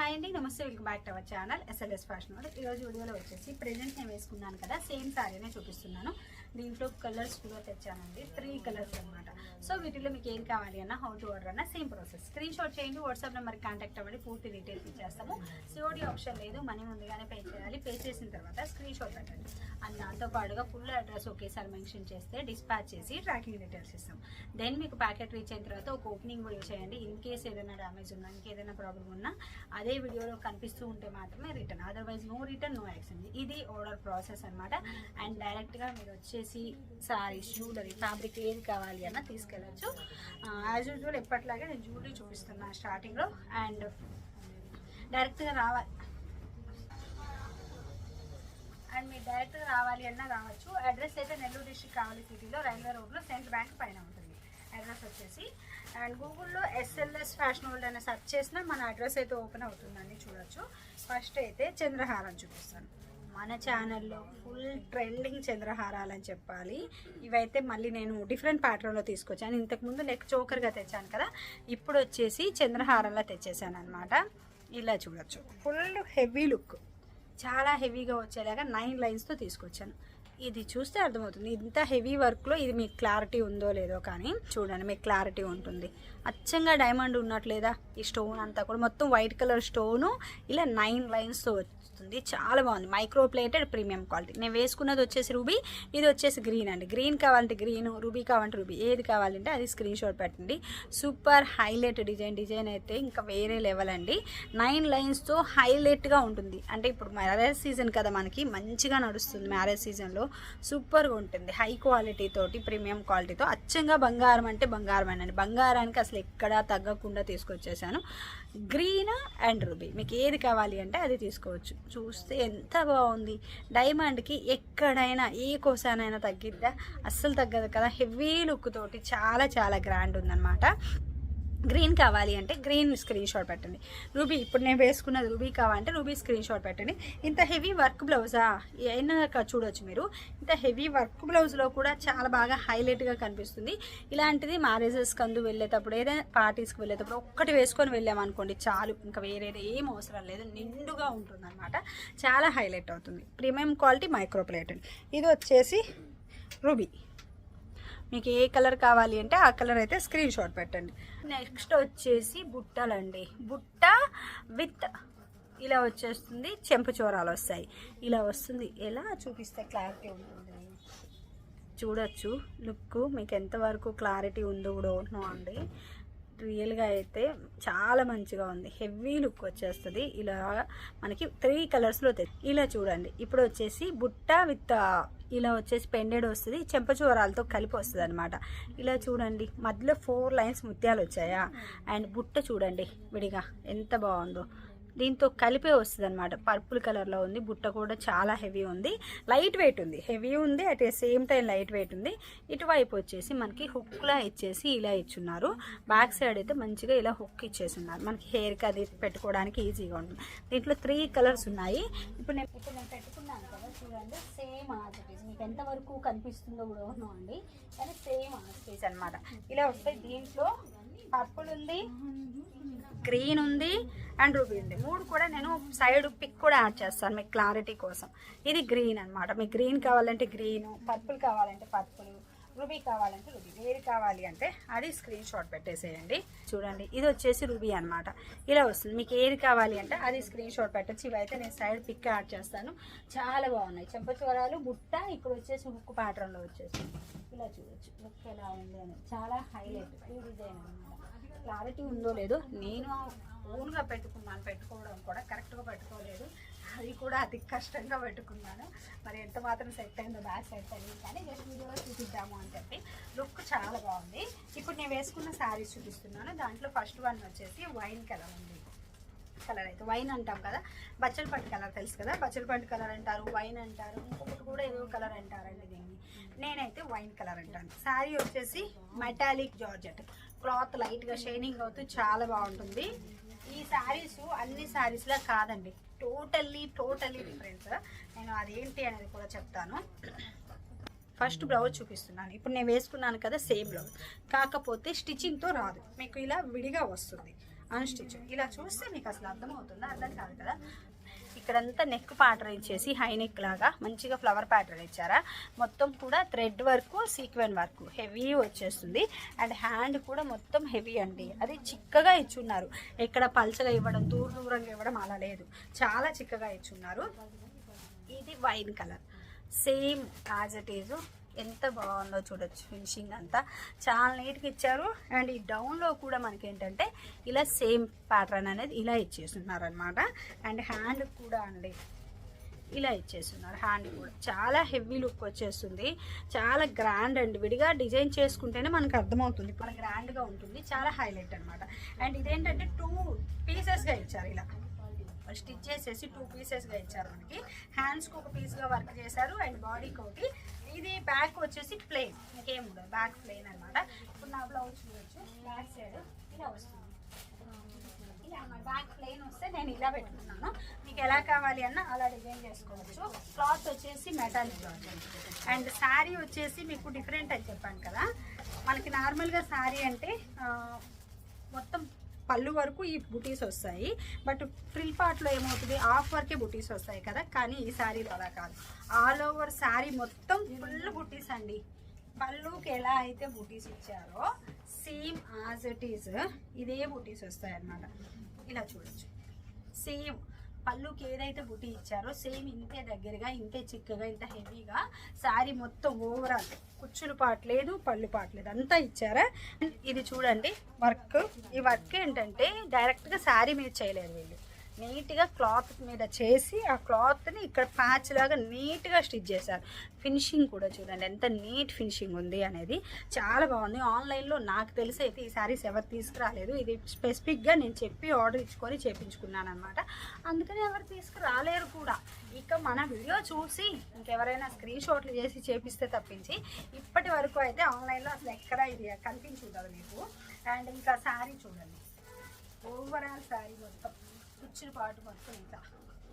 Hi అండి నమస్తే welcome back to our channel S L S fashion ఈ ఈరోజు వీడియోలో వచ్చేసి ప్రెజెంట్ నేను వేసుకున్నాను కదా సేమ్ శారీనే చూపిస్తున్నాను. దీంట్లో కలర్స్ కూడా తెచ్చానండి. త్రీ కలర్స్ అన్నమాట. సో వీటిలో మీకు ఏం కావాలి అన్న హౌ టు ఆర్డర్ అన్న సేమ్ ప్రాసెస్ స్క్రీన్ షాట్ చేయండి వాట్సాప్ నెంబర్కి కాంటాక్ట్ అవ్వండి పూర్తి డీటెయిల్స్ ఇచ్చేస్తాము. సిఓడి ఆప్షన్ లేదు మనీ ముందుగానే పే చేయాలి. పే చేసిన తర్వాత స్క్రీన్ షాట్ పెట్టండి. అండ్ దాంతోపాటుగా ఫుల్ అడ్రస్ ఒకేసారి మెన్షన్ చేస్తే డిస్పాచ్ చేసి ట్రాకింగ్ డీటెయిల్స్ ఇస్తాం. దెన్ మీకు ప్యాకెట్ రీచ్ అయిన తర్వాత ఒక ఓపెనింగ్ వీడియో చేయండి. ఇన్ కేస్ ఏదైనా డ్యామేజ్ ఉన్నా ఇంకేదైనా ప్రాబ్లం ఉన్నా అదే వీడియోలో కనిపిస్తూ ఉంటే మాత్రమే return otherwise no return no action ఇది ఆర్డర్ ప్రాసెస్ అనమాట అండ్ డైరెక్ట్గా మీరు వచ్చి వచ్చేసి సారీస్ జ్యువెలరీ ఫ్యాబ్రిక్ ఏది కావాలి అన్న తీసుకెళ్ళచ్చు. యాజ్ యూజువల్ ఎప్పటిలాగే నేను జ్యువెలరీ చూపిస్తున్నా స్టార్టింగ్లో అండ్ డైరెక్ట్గా రావాలి. అండ్ మీరు డైరెక్ట్గా రావాలి అన్నా రావచ్చు అడ్రస్ అయితే నెల్లూరు డిస్ట్రిక్ట్ కావాలి సిటీలో రైల్వే రోడ్లో సెంట్రల్ బ్యాంక్ పైన ఉంటుంది. అడ్రస్ వచ్చేసి. అండ్ గూగుల్లో S L S fashion world అనే సెర్చ్ చేసినా మన అడ్రస్ అయితే ఓపెన్ అవుతుందని చూడొచ్చు. ఫస్ట్ అయితే చంద్రహారం చూపిస్తాను. మన ఛానల్లో ఫుల్ ట్రెండింగ్ చంద్రహారాలు అని చెప్పాలి. ఇవైతే మళ్ళీ నేను డిఫరెంట్ ప్యాటర్న్లో తీసుకొచ్చాను. ఇంతకుముందు నెక్ చోకర్గా తెచ్చాను కదా ఇప్పుడు వచ్చేసి చంద్రహారంలో తెచ్చేసాను అనమాట ఇలా చూడొచ్చు. ఫుల్ హెవీ లుక్ చాలా హెవీగా వచ్చేలాగా నైన్ లైన్స్తో తీసుకొచ్చాను. ఇది చూస్తే అర్థమవుతుంది. ఇంత హెవీ వర్క్లో ఇది మీకు క్లారిటీ ఉందో లేదో కానీ చూడండి మీకు క్లారిటీ ఉంటుంది. అచ్చంగా డైమండ్ ఉన్నట్లేదా ఈ స్టోన్ అంతా కూడా. మొత్తం వైట్ కలర్ స్టోను ఇలా నైన్ లైన్స్తో వస్తుంది. చాలా బాగుంది. Micro plated premium quality. నేను వేసుకున్నది వచ్చేసి రూబీ ఇది వచ్చేసి గ్రీన్ అండి. గ్రీన్ కావాలంటే గ్రీన్ రూబీ కావాలంటే రూబీ. ఏది కావాలంటే అది స్క్రీన్ షాట్ పెట్టండి. Super highlight design. డిజైన్ అయితే ఇంకా వేరే లెవెల్ అండి. నైన్ లైన్స్తో హైలైట్గా ఉంటుంది. అంటే ఇప్పుడు మ్యారేజ్ సీజన్ కదా మనకి మంచిగా నడుస్తుంది మ్యారేజ్ సీజన్లో సూపర్గా ఉంటుంది. హై క్వాలిటీ తోటి ప్రీమియం క్వాలిటీతో అచ్చంగా బంగారం అంటే బంగారం అండి. బంగారానికి అసలు ఎక్కడా తగ్గకుండా తీసుకొచ్చేసాను. Green and ruby. మీకు ఏది కావాలి అంటే అది తీసుకోవచ్చు. చూస్తే ఎంత బాగుంది. డైమండ్కి ఎక్కడైనా ఏ కోసానైనా తగ్గిద్దా? అస్సలు తగ్గదు కదా. హెవీ లుక్ తోటి చాలా చాలా గ్రాండ్ ఉందన్నమాట. గ్రీన్ కావాలి అంటే గ్రీన్ స్క్రీన్ షాట్ పెట్టండి. రూబీ ఇప్పుడు నేను వేసుకున్నది రూబీ కావాలంటే రూబీ స్క్రీన్ షాట్ పెట్టండి. ఇంత హెవీ వర్క్ బ్లౌజా? అయినాక చూడొచ్చు మీరు. ఇంత హెవీ వర్క్ బ్లౌజ్లో కూడా చాలా బాగా హైలైట్గా కనిపిస్తుంది. ఇలాంటిది మ్యారేజెస్ కందు వెళ్ళేటప్పుడు ఏదైనా పార్టీస్కి వెళ్ళేటప్పుడు ఒక్కటి వేసుకొని వెళ్ళామనుకోండి చాలు. ఇంకా వేరేది ఏం అవసరం లేదు. నిండుగా ఉంటుందన్నమాట. చాలా హైలైట్ అవుతుంది. ప్రీమియం క్వాలిటీ మైక్రో ప్లేట్ ఇది వచ్చేసి రూబీ. మీకు ఏ కలర్ కావాలి అంటే ఆ కలర్ అయితే స్క్రీన్ షాట్ పెట్టండి. నెక్స్ట్ వచ్చేసి బుట్టలండి. బుట్ట విత్ ఇలా వచ్చేస్తుంది చెంపు చోరాలు వస్తాయి. ఇలా వస్తుంది. ఎలా? చూపిస్తే క్లారిటీ ఉంటుంది. చూడొచ్చు. లుక్ మీకు ఎంతవరకు క్లారిటీ ఉందో కూడా ఉంటున్నాం అండి. రియల్గా అయితే చాలా మంచిగా ఉంది. హెవీ లుక్ వచ్చేస్తుంది. ఇలా మనకి త్రీ కలర్స్లో ఇలా చూడండి. ఇప్పుడు వచ్చేసి బుట్ట విత్ ఇలా వచ్చేసి పెండెడ్ వస్తుంది. చెంపచూరాలతో కలిపి వస్తుంది అనమాట ఇలా చూడండి. మధ్యలో ఫోర్ లైన్స్ ముత్యాలు వచ్చాయా? అండ్ బుట్ట చూడండి. విడిగా ఎంత బాగుందో. దీంతో కలిపే వస్తుంది అనమాట పర్పుల్ కలర్లో ఉంది బుట్ట కూడా చాలా హెవీ ఉంది. లైట్ వెయిట్ ఉంది హెవీ ఉంది at same time light weight ఉంది. ఇటువైపు వచ్చేసి మనకి హుక్లా ఇచ్చేసి ఇలా ఇచ్చున్నారు. బ్యాక్ సైడ్ అయితే మంచిగా ఇలా హుక్ ఇచ్చేసి ఉన్నారు మనకి హెయిర్కి అది పెట్టుకోవడానికి ఈజీగా ఉంటుంది. దీంట్లో త్రీ కలర్స్ ఉన్నాయి. ఇప్పుడు నేను ఇప్పుడు నేను పెట్టుకున్నాను కదా చూడండి. సేమ్ ఆర్టిస్ మీకు ఎంతవరకు కనిపిస్తుందో కూడా ఉన్నాం అండి కానీ సేమ్ ఆర్టిస్ అనమాట ఇలా వస్తే దీంట్లో. పర్పుల్ ఉంది గ్రీన్ ఉంది అండ్ రూబీ ఉంది మూడు కూడా నేను సైడ్ పిక్ కూడా యాడ్ చేస్తాను మీకు క్లారిటీ కోసం. ఇది గ్రీన్ అనమాట మీకు గ్రీన్ కావాలంటే గ్రీన్ పర్పుల్ కావాలంటే పర్పుల్ రూబీ కావాలంటే రూబీ. ఏది కావాలి అంటే అది స్క్రీన్ షాట్ పెట్టేసేయండి. చూడండి ఇది వచ్చేసి రూబీ అనమాట ఇలా వస్తుంది. మీకు ఏది కావాలి అంటే అది స్క్రీన్ షాట్ పెట్టచ్చు. ఇవైతే నేను సైడ్ పిక్ యాడ్ చేస్తాను. చాలా బాగున్నాయి. చెంపచూరాలు బుట్ట ఇక్కడ వచ్చేసి హుక్కు ప్యాటర్న్లో వచ్చేసి. ఇలా చూడొచ్చు. లుక్ ఎలా ఉంది అని చాలా హైలైట్. ఈ డిజైన్ అనమాట క్లారిటీ ఉందో లేదో నేను ఓన్గా పెట్టుకున్నాను పెట్టుకోవడం కూడా కరెక్ట్గా పెట్టుకోలేదు. అది కూడా అతి కష్టంగా పెట్టుకున్నాను. మరి ఎంత మాత్రం సెట్ అయిందో బ్యాక్ సెట్ అయింది. కానీ జస్ట్ వీడియోలో చూపిద్దాము అని చెప్పి లుక్ చాలా బాగుంది. ఇప్పుడు నేను వేసుకున్న శారీస్ చూపిస్తున్నాను. దాంట్లో ఫస్ట్ వన్ వచ్చేసి వైన్ కలర్ ఉంది. కలర్ అయితే వైన్ అంటాం కదా. బచ్చలపండు కలర్ తెలుసు కదా? బచ్చలపండు కలర్ అంటారు వైన్ అంటారు ఇంకొకటి కూడా ఏదో కలర్ అంటారండి దీన్ని. నేనైతే వైన్ కలర్ అంటాను. శారీ వచ్చేసి మెటాలిక్ జార్జెట్. క్లాత్ లైట్గా షైనింగ్ అవుతూ చాలా బాగుంటుంది. ఈ శారీస్ అన్ని శారీస్లా కాదండి. టోటల్లీ టోటల్లీ డిఫరెన్స్ నేను అదేంటి అనేది కూడా చెప్తాను. ఫస్ట్ బ్లౌజ్ చూపిస్తున్నాను. ఇప్పుడు నేను వేసుకున్నాను కదా సేమ్ బ్లౌజ్. కాకపోతే స్టిచ్చింగ్తో రాదు. మీకు ఇలా విడిగా వస్తుంది. అన్స్టిచ్ ఇలా చూస్తే మీకు అసలు అర్థమవుతుందా? అర్థం కాదు కదా. ఇక్కడంతా నెక్ ప్యాటర్న్ ఇచ్చేసి హై నెక్ లాగా మంచిగా ఫ్లవర్ ప్యాటర్న్ ఇచ్చారా. మొత్తం కూడా thread work sequin work heavy వచ్చేస్తుంది. అండ్ హ్యాండ్ కూడా మొత్తం హెవీ అండి. అది చిక్కగా ఇచ్చున్నారు. ఎక్కడ పల్చగా ఇవ్వడం దూర దూరంగా ఇవ్వడం అలా లేదు. చాలా చిక్కగా ఇచ్చున్నారు. ఇది wine colour. Same as it is. ఎంత బాగుందో చూడొచ్చు ఫినిషింగ్ అంతా. చాలా నీట్గా ఇచ్చారు. అండ్ ఈ డౌన్లో కూడా మనకి ఏంటంటే ఇలా సేమ్ ప్యాటర్న్ అనేది ఇలా ఇచ్చేస్తున్నారు అనమాట అండ్ హ్యాండ్ కూడా అండి ఇలా ఇచ్చేస్తున్నారు హ్యాండ్ కూడా. చాలా హెవీ లుక్ వచ్చేస్తుంది. చాలా గ్రాండ్ అండి. విడిగా డిజైన్ చేసుకుంటేనే మనకు అర్థమవుతుంది. మన గ్రాండ్గా ఉంటుంది. చాలా హైలైట్ అనమాట అండ్ ఇదేంటంటే టూ పీసెస్గా ఇచ్చారు ఇలా. స్టిచ్ చేసేసి టూ పీసెస్గా ఇచ్చారు మనకి. హ్యాండ్స్కి ఒక పీస్గా వర్క్ చేశారు. అండ్ బాడీకి ఒకటి ఇది బ్యాక్ వచ్చేసి ప్లెయిన్ ఇంకేం ఉండదు. బ్యాక్ ప్లెయిన్ అనమాట ఇప్పుడు నా బ్లౌజ్ చూడొచ్చు. బ్యాక్ సైడ్ ఇలా వస్తుంది. ఇలా అనమాట బ్యాక్ ప్లెయిన్ వస్తే నేను ఇలా పెట్టుకున్నాను. మీకు ఎలా కావాలి అన్న అలా డిజైన్ చేసుకోవచ్చు. క్లాత్ వచ్చేసి మెటాలిక్ క్లాత్. అండ్ శారీ వచ్చేసి మీకు డిఫరెంట్ అని చెప్పాను కదా. మనకి నార్మల్గా శారీ అంటే మొత్తం పళ్ళు వరకు ఈ బుటీస్ వస్తాయి. బట్ ఫ్రిల్ పార్ట్లో ఏమవుతుంది? హాఫ్ వరకే బుటీస్ వస్తాయి కదా? కానీ ఈ శారీలో అలా కాదు. ఆల్ ఓవర్ శారీ మొత్తం ఫుల్ బుటీస్ అండి. పళ్ళుకి ఎలా అయితే బుటీస్ ఇచ్చారో సేమ్ యాజ్ ఇట్ ఈజ్ ఇదే బుటీస్ వస్తాయి అన్నమాట ఇలా చూడొచ్చు. సేమ్ పళ్ళుకి ఏదైతే బుటీ ఇచ్చారో సేమ్ ఇంతే దగ్గరగా ఇంతే చిక్కగా ఇంత హెవీగా శారీ మొత్తం ఓవరాల్. కుచ్చులు పాటలేదు పళ్ళు పాటలేదు అంతా ఇచ్చారా? ఇది చూడండి వర్క్. ఈ వర్క్ ఏంటంటే డైరెక్ట్గా శారీ మీద చేయలేదు వీళ్ళు. నీట్గా క్లాత్ మీద చేసి ఆ క్లాత్ని ఇక్కడ ప్యాచ్ లాగా నీట్గా స్టిచ్ చేశారు. ఫినిషింగ్ కూడా చూడండి ఎంత నీట్ ఫినిషింగ్ ఉంది అనేది చాలా బాగుంది. ఆన్లైన్లో నాకు తెలిసి అయితే ఈ శారీస్ ఎవరు తీసుకురాలేదు. ఇది స్పెసిఫిక్గా నేను చెప్పి ఆర్డర్ ఇచ్చుకొని చేపించుకున్నాను అనమాట అందుకని ఎవరు తీసుకురాలేరు కూడా. ఇక మన వీడియో చూసి ఇంకెవరైనా స్క్రీన్ షాట్లు చేసి చేపిస్తే తప్పించి ఇప్పటి వరకు అయితే ఆన్లైన్లో అసలు ఎక్కడ ఇది కనిపించుండదు మీకు. అండ్ ఇంకా శారీ చూడండి. ఓవరాల్ శారీ మొత్తం కుచ్చులు పాటు మొత్తం ఇట్లా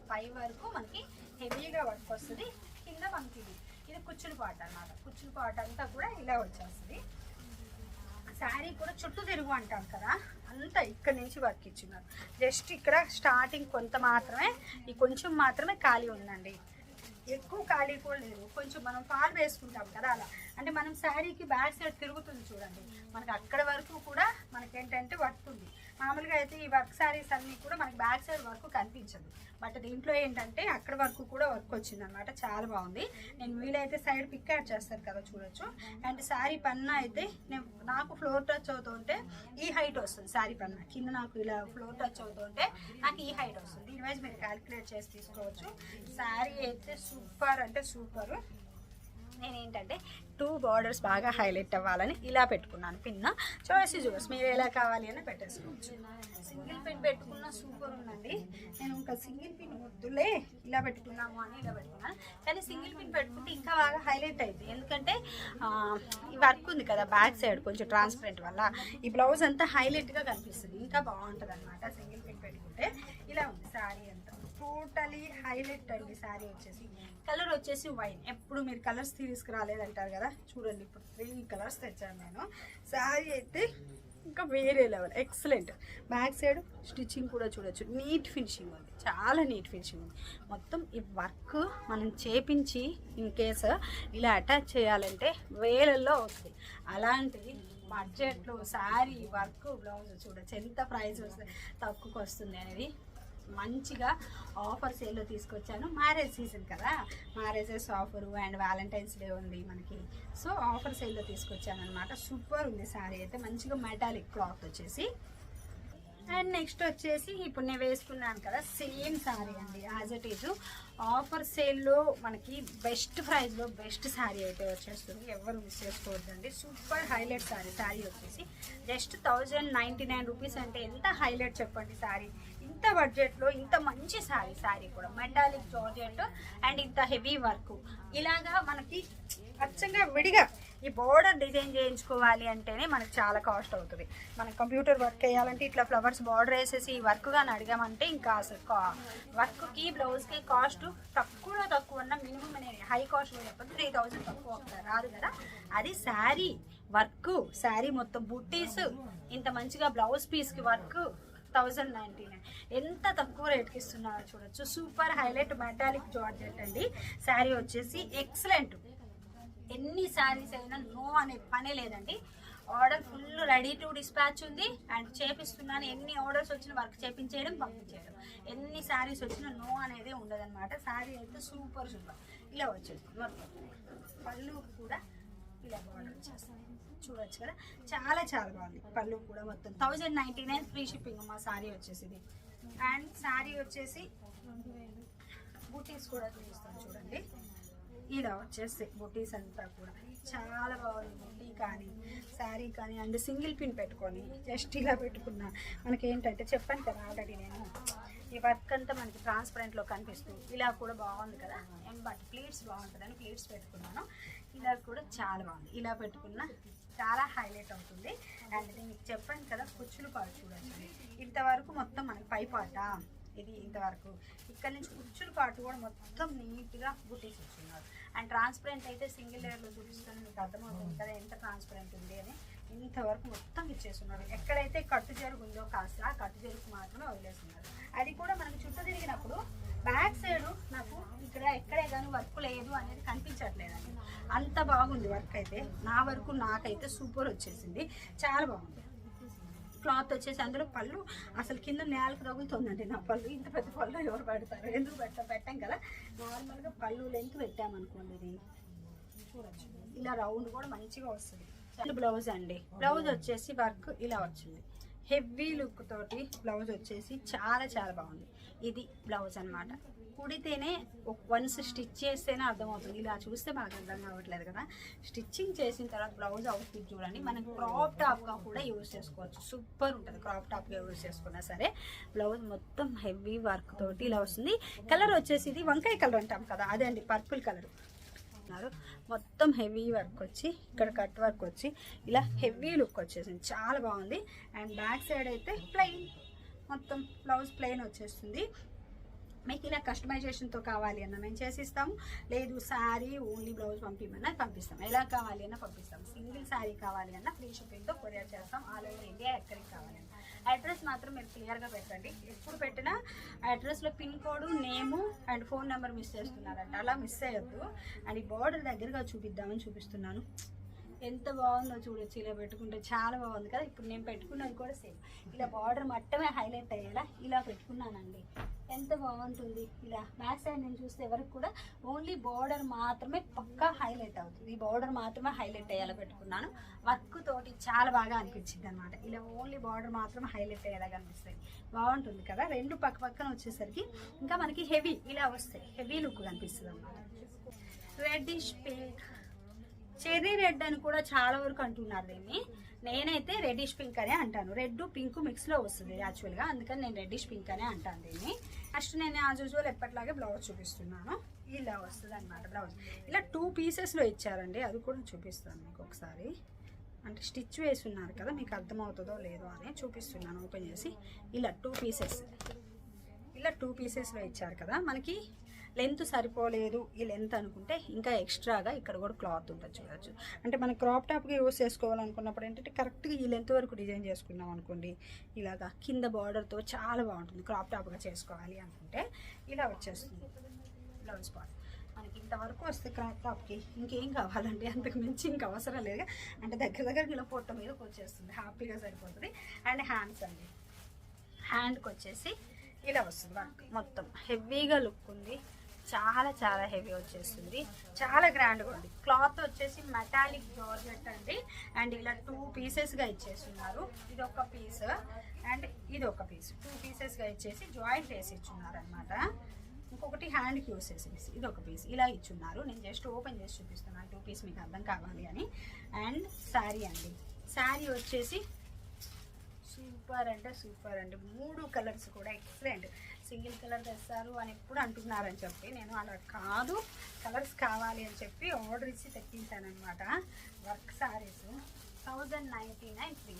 పై వరకు మనకి హెవీగా వర్క్ వస్తుంది కింద మనకి ఇది ఇది కుచ్చులు పాట అన్నమాట. కుచ్చులు పాట అంతా కూడా ఇలా వచ్చేస్తుంది. శారీ కూడా చుట్టూ తిరుగు అంటాం కదా అంతా ఇక్కడ నుంచి వర్క్ ఇచ్చినారు జస్ట్ ఇక్కడ స్టార్టింగ్ కొంత మాత్రమే ఈ కొంచెం మాత్రమే ఖాళీ ఉందండి. ఎక్కువ ఖాళీ కూడా లేదు. కొంచెం మనం ఫాల్ వేసుకుంటాం కదా అలా. అంటే మనం శారీకి బ్యాక్ సైడ్ తిరుగుతుంది చూడండి. మనకి అక్కడ వరకు కూడా మనకేంటంటే వర్క్ ఉంది. మామూలుగా అయితే ఈ వర్క్ శారీస్ అన్నీ కూడా మనకి బ్యాక్ సైడ్ వర్క్ కనిపించదు. బట్ దీంట్లో ఏంటంటే అక్కడ వరకు కూడా వర్క్ వచ్చింది అనమాట చాలా బాగుంది. నేను వీలైతే సైడ్ పిక్ యాడ్ చేస్తారు కదా చూడొచ్చు. అండ్ శారీ పన్నా అయితే నేను నాకు ఫ్లోర్ టచ్ అవుతుంటే ఈ హైట్ వస్తుంది శారీ పన్నా. కింద నాకు ఇలా ఫ్లోర్ టచ్ అవుతుంటే నాకు ఈ హైట్ వస్తుంది. దీని వైజ్ మీరు క్యాలిక్యులేట్ చేసి తీసుకోవచ్చు. శారీ అయితే సూపర్ అంటే సూపర్. నేనేంటంటే టూ బార్డర్స్ బాగా హైలైట్ అవ్వాలని ఇలా పెట్టుకున్నాను. పిన్న చాయిస్ చూస్ మీరు ఎలా కావాలి అని పెట్టేసుకోవచ్చు. సింగిల్ పిన్ పెట్టుకున్న సూపర్ ఉందండి. నేను ఇంకా సింగిల్ పిన్ వద్దులే ఇలా పెట్టుకున్నాము అని ఇలా పెట్టుకున్నాను కానీ సింగిల్ పిన్ పెట్టుకుంటే ఇంకా బాగా హైలైట్ అయింది ఎందుకంటే ఈ వర్క్ ఉంది కదా బ్యాక్ సైడ్ కొంచెం ట్రాన్స్పరెంట్ వల్ల. ఈ బ్లౌజ్ అంతా హైలైట్గా కనిపిస్తుంది. ఇంకా బాగుంటుంది అనమాట సింగిల్ పిన్ పెట్టుకుంటే. ఇలా ఉంది శారీ అంతా. టోటలీ హైలైట్ అండి శారీ వచ్చేసి. కలర్ వచ్చేసి వైన్. ఎప్పుడు మీరు కలర్స్ తీసుకురాలేదంటారు కదా? చూడండి ఇప్పుడు త్రీ కలర్స్ తెచ్చాను నేను. శారీ అయితే ఇంకా వేరే level. Excellent back side stitching కూడా చూడొచ్చు. నీట్ ఫినిషింగ్ ఉంది. చాలా నీట్ ఫినిషింగ్ ఉంది. మొత్తం ఈ వర్క్ మనం చేపించి ఇన్ కేసు ఇలా అటాచ్ చేయాలంటే వేలల్లో వస్తుంది అలాంటిది బడ్జెట్లో శారీ వర్క్ బ్లౌజ్ చూడొచ్చు. ఎంత ప్రైస్ వస్తుంది తక్కువకి వస్తుంది అనేది మంచిగా ఆఫర్ సేల్లో తీసుకొచ్చాను. మ్యారేజ్ సీజన్ కదా. Marriages offer and Valentine's Day ఉంది మనకి. సో ఆఫర్ సేల్లో తీసుకొచ్చాను అనమాట సూపర్ ఉంది శారీ అయితే. మంచిగా మెటాలిక్ క్లాత్ వచ్చేసి. అండ్ నెక్స్ట్ వచ్చేసి ఇప్పుడు నేను వేసుకున్నాను కదా సేమ్ శారీ అండి. యాజ్ ఇట్ ఈజ్ ఆఫర్ సేల్లో మనకి బెస్ట్ ప్రైస్లో బెస్ట్ శారీ అయితే వచ్చేస్తుంది. ఎవరు మిస్ చేసుకోవద్దండి. సూపర్ హైలైట్ శారీ శారీ వచ్చేసి just thousand ninety nine rupees అంటే ఎంత హైలైట్ చెప్పండి శారీ ఇంత బడ్జెట్లో ఇంత మంచి శారీ శారీ కూడా. మెటాలిక్ జార్జెట్ అండ్ ఇంత హెవీ వర్క్ ఇలాగా మనకి అచ్చంగా విడిగా ఈ బోర్డర్ డిజైన్ చేయించుకోవాలి అంటేనే మనకి చాలా కాస్ట్ అవుతుంది. మనం కంప్యూటర్ వర్క్ వేయాలంటే ఇట్లా ఫ్లవర్స్ బార్డర్ వేసేసి ఈ వర్క్ కానీ అడిగామంటే ఇంకా అసలు కా- వర్క్కి బ్లౌజ్కి కాస్ట్ తక్కువలో తక్కువ ఉన్న మినిమం నేను హై కాస్ట్ చెప్పదు త్రీ థౌజండ్ తక్కువ రాదు కదా. అది శారీ వర్క్ శారీ మొత్తం బుట్టీస్ ఇంత మంచిగా బ్లౌజ్ పీస్కి వర్క్ థౌజండ్ నైంటీ నైన్ ఎంత తక్కువ రేట్కి ఇస్తున్నారో చూడొచ్చు. సూపర్ హైలైట్ మెటాలిక్ జార్జెట్ అండి. శారీ వచ్చేసి ఎక్సలెంట్. ఎన్ని శారీస్ అయినా నో అనే పనే లేదండి. Order full ready to dispatch ఉంది. అండ్ చేపిస్తున్నాను. ఎన్ని ఆర్డర్స్ వచ్చినా వర్క్ చేపించేయడం పంపించేయడం. ఎన్ని శారీస్ వచ్చినా నో అనేది ఉండదన్నమాట. శారీ అయితే సూపర్ సూపర్. ఇలా వచ్చేస్తుంది. మొత్తం. పళ్ళు కూడా ఇలా బార్డర్ వచ్చేస్తుంది చూడొచ్చు కదా. చాలా చాలా బాగుంది. పళ్ళు కూడా మొత్తం. Thousand ninety nine free shipping మా శారీ వచ్చేసి ఇది అండ్ శారీ వచ్చేసి బూటీస్ కూడా చూపిస్తాను చూడండి. ఇలా వచ్చేసి బుటీస్ అంతా కూడా. చాలా బాగుంది బుటీ కానీ శారీ కానీ. అండ్ సింగిల్ పిన్ పెట్టుకొని జస్ట్ ఇలా పెట్టుకున్నా మనకి ఏంటంటే చెప్పాను కదా ఆల్రెడీ నేను. ఈ వర్క్ అంతా మనకి ట్రాన్స్పరెంట్లో కనిపిస్తుంది. ఇలా కూడా బాగుంది కదా. అండ్ బట్ ప్లీట్స్ బాగుంటుందని ప్లీట్స్ పెట్టుకున్నాను. ఇలా కూడా చాలా బాగుంది. ఇలా పెట్టుకున్నా చాలా హైలైట్ అవుతుంది. అండ్ మీకు చెప్పాను కదా కుచ్చులు పాటు చూడండి. ఇంతవరకు మొత్తం మనకి పై పాట. ఇది ఇంతవరకు. ఇక్కడ నుంచి కుచ్చులు పాటు కూడా మొత్తం నీట్గా బుటీస్ ఇచ్చున్నారు అండ్ ట్రాన్స్పరెంట్ అయితే సింగిల్ లేయర్లో చూపిస్తాను మీకు అర్థమవుతుంది కదా ఎంత ట్రాన్స్పరెంట్ ఉంది అని. ఇంతవరకు మొత్తం ఇచ్చేస్తున్నారు. ఎక్కడైతే కట్టు జరుగు ఉందో కాస్త ఆ కట్టు జరుగు మాత్రమే వదిలేస్తున్నారు. అది కూడా మనకి చుట్టూ తిరిగినప్పుడు బ్యాక్ సైడ్ నాకు ఇక్కడ ఎక్కడే కానీ వర్క్ లేదు అనేది కనిపించట్లేదండి. అంత బాగుంది వర్క్ అయితే. నా వరకు నాకైతే సూపర్ వచ్చేసింది. చాలా బాగుంది. క్లాత్ వచ్చేసి అందులో పళ్ళు. అసలు కింద నేలకు తగులుతుందండి నా పళ్ళు. ఇంత పెద్ద పళ్ళు ఎవరు పెడతారు? ఎందుకు పెట్ట పెట్టాం కదా. నార్మల్గా పళ్ళు లెంత్ పెట్టామనుకోండి ఇది. చూడొచ్చు ఇలా రౌండ్ కూడా మంచిగా వస్తుంది. బ్లౌజ్ అండి. బ్లౌజ్ వచ్చేసి వర్క్ ఇలా వచ్చింది. హెవీ లుక్ తోటి బ్లౌజ్ వచ్చేసి చాలా చాలా బాగుంది. ఇది బ్లౌజ్ అన్నమాట. కుడితేనే వన్స్ స్టిచ్ చేస్తేనే అర్థమవుతుంది. ఇలా చూస్తే బాగా అర్థం కావట్లేదు కదా. స్టిచ్చింగ్ చేసిన తర్వాత బ్లౌజ్ అవుట్ఫిట్ చూడండి. మనం క్రాప్ టాప్గా కూడా యూజ్ చేసుకోవచ్చు. సూపర్ ఉంటుంది క్రాప్ టాప్గా యూజ్ చేసుకున్నా సరే. బ్లౌజ్ మొత్తం హెవీ వర్క్ తోటి ఇలా వస్తుంది. కలర్ వచ్చేసి ఇది వంకాయ కలర్ అంటాం కదా. అదే అండి పర్పుల్ కలర్. ఉన్నారు. మొత్తం హెవీ వర్క్ వచ్చి ఇక్కడ కట్ వర్క్ వచ్చి ఇలా హెవీ లుక్ వచ్చేసింది. చాలా బాగుంది. అండ్ బ్యాక్ సైడ్ అయితే ప్లెయిన్. మొత్తం బ్లౌజ్ ప్లెయిన్ వచ్చేస్తుంది. మీకు ఇలా కస్టమైజేషన్తో కావాలి అన్న మేము చేసిస్తాము. లేదు శారీ ఓన్లీ బ్లౌజ్ పంపించమన్నా పంపిస్తాం ఎలా కావాలి అన్న పంపిస్తాం సింగిల్ శారీ కావాలి అన్న ఫ్రీ షిప్పింగ్తో కొరియర్ చేస్తాం. ఆల్ ఓవర్ ఇండియా ఎక్కడికి కావాలి అడ్రస్ మాత్రం మీరు క్లియర్గా పెట్టండి. ఎప్పుడు పెట్టినా అడ్రస్లో pin code name and phone number miss చేస్తున్నారంట. అలా మిస్ అయ్యొద్దు అండ్ ఈ బార్డర్ దగ్గరగా చూపిద్దామని చూపిస్తున్నాను. ఎంత బాగుందో చూడొచ్చు ఇలా పెట్టుకుంటే చాలా బాగుంది కదా. ఇప్పుడు నేను పెట్టుకున్నది కూడా సేమ్. ఇలా బార్డర్ మొత్తమే హైలైట్ అయ్యేలా ఇలా పెట్టుకున్నానండి. ఎంత బాగుంటుంది ఇలా. బ్యాక్ సైడ్ నేను చూస్తే ఎవరికి కూడా ఓన్లీ బార్డర్ మాత్రమే పక్కా హైలైట్ అవుతుంది. ఈ బార్డర్ మాత్రమే హైలైట్ అయ్యేలా పెట్టుకున్నాను. వర్క్ తోటి చాలా బాగా అనిపించింది అనమాట ఇలా ఓన్లీ బార్డర్ మాత్రమే హైలైట్ అయ్యేలా కనిపిస్తుంది బాగుంటుంది కదా? రెండు పక్క పక్కన వచ్చేసరికి ఇంకా మనకి హెవీ ఇలా వస్తాయి. హెవీ లుక్ కనిపిస్తుంది అనమాట రెడ్డిష్ పింక్ చెర్రీ రెడ్ అని కూడా చాలా వరకు అంటున్నారు దీన్ని. నేనైతే రెడ్డిష్ పింక్ అనే అంటాను. రెడ్ పింక్ మిక్స్లో వస్తుంది యాక్చువల్గా అందుకని నేను రెడ్డిష్ పింక్ అనే అంటాను దీన్ని. ఫస్ట్ నేను యాజ్ యూజువల్ ఎప్పటిలాగే బ్లౌజ్ చూపిస్తున్నాను. ఇలా వస్తుంది అనమాట బ్లౌజ్ ఇలా టూ పీసెస్లో ఇచ్చారండి. అది కూడా చూపిస్తాను మీకు ఒకసారి. అంటే స్టిచ్ వేసి ఉన్నారు కదా మీకు అర్థమవుతుందో లేదో అని చూపిస్తున్నాను ఓపెన్ చేసి. ఇలా టూ పీసెస్ ఇలా టూ పీసెస్లో ఇచ్చారు కదా మనకి లెంత్ సరిపోలేదు ఈ లెంత్ అనుకుంటే ఇంకా ఎక్స్ట్రాగా ఇక్కడ కూడా క్లాత్ ఉంటుంది చూడొచ్చు. అంటే మనం క్రాప్ టాప్గా యూస్ చేసుకోవాలనుకున్నప్పుడు ఏంటంటే కరెక్ట్గా ఈ లెంత్ వరకు డిజైన్ చేసుకున్నాం అనుకోండి ఇలాగా కింద బార్డర్తో చాలా బాగుంటుంది క్రాప్ టాప్గా చేసుకోవాలి అనుకుంటే ఇలా వచ్చేస్తుంది. బ్లౌజ్ పార్ట్ మనకి ఇంతవరకు వస్తే క్రాప్ టాప్కి ఇంకేం కావాలండి? అంతకు మించి ఇంకా అవసరం లేదు. అంటే దగ్గర దగ్గర ఇలా పొట్ట మీదకి వచ్చేస్తుంది. హ్యాపీగా సరిపోతుంది. అండ్ హ్యాండ్స్ అండి. హ్యాండ్కి వచ్చేసి ఇలా వస్తుంది మొత్తం హెవీగా లుక్ ఉంది. చాలా చాలా హెవీ వచ్చేస్తుంది. చాలా గ్రాండ్గా ఉంది క్లాత్ వచ్చేసి మెటాలిక్ జార్జెట్ అండి. అండ్ ఇలా టూ పీసెస్గా ఇచ్చేస్తున్నారు. ఇది ఒక పీస్ అండ్ ఇది ఒక పీస్ టూ పీసెస్గా ఇచ్చేసి జాయింట్ వేసి ఇచ్చున్నారు అనమాట ఇంకొకటి హ్యాండ్కి యూస్ చేసేసి ఇది ఒక పీస్ ఇలా ఇచ్చున్నారు. నేను జస్ట్ ఓపెన్ చేసి చూపిస్తున్నాను. టూ పీస్ మీకు అర్థం కావాలి అని. అండ్ శారీ అండి. శారీ వచ్చేసి సూపర్ అంటే సూపర్ అండి. మూడు కలర్స్ కూడా ఎక్సలెంట్ సింగిల్ కలర్ తెస్తారు అని ఎప్పుడు అంటున్నారని చెప్పి నేను అలా కాదు కలర్స్ కావాలి అని చెప్పి ఆర్డర్ ఇచ్చి తెప్పించానమాట work sarees thousand ninety nine free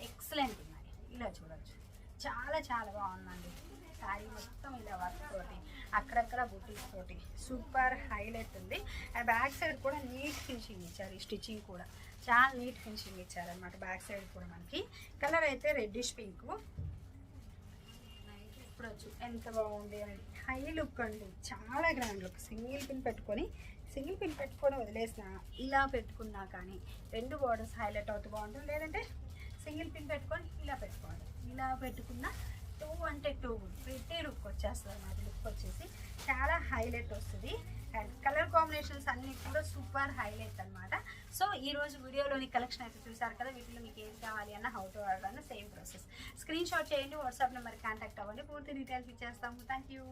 excellent ఉన్నాయి. ఇలా చూడొచ్చు. చాలా చాలా బాగుందండి. శారీ మొత్తం ఇలా వర్క్ తోటి అక్కడక్కడ బుటీస్ తోటి. సూపర్ హైలైట్ ఉంది. అండ్ బ్యాక్ సైడ్ కూడా నీట్ ఫినిషింగ్ ఇచ్చారు. ఈ స్టిచ్చింగ్ కూడా. చాలా నీట్ ఫినిషింగ్ ఇచ్చారనమాట బ్యాక్ సైడ్ కూడా మనకి. కలర్ అయితే రెడ్డిష్ పింక్. చూడొచ్చు ఎంత బాగుంది అని. హై లుక్ అండి. చాలా గ్రాండ్ లుక్. సింగిల్ పిన్ పెట్టుకొని సింగిల్ పిన్ పెట్టుకొని వదిలేసిన. ఇలా పెట్టుకున్నా కానీ రెండు బార్డర్స్ హైలైట్ అవుతూ బాగుంటుంది. లేదంటే సింగిల్ పిన్ పెట్టుకొని ఇలా పెట్టుకోవాలి. ఇలా పెట్టుకున్న టూ అంటే టూ ప్రిటీ లుక్ వచ్చేస్తుంది అన్నమాట లుక్ వచ్చేసి చాలా హైలైట్ వస్తుంది. అండ్ కలర్ కాంబినేషన్స్ అన్నీ కూడా సూపర్ హైలైట్ అనమాట సో ఈ రోజు వీడియోలోని కలెక్షన్ అయితే చూసారు కదా వీటిలో మీకు ఏది కావాలి అన్న హౌ టు ఆర్డర్ అన్న సేమ్ ప్రాసెస్ స్క్రీన్ షాట్ చేయండి వాట్సాప్ నెంబర్ కాంటాక్ట్ అవ్వండి. పూర్తి డీటెయిల్స్ ఇచ్చేస్తాము. Thank you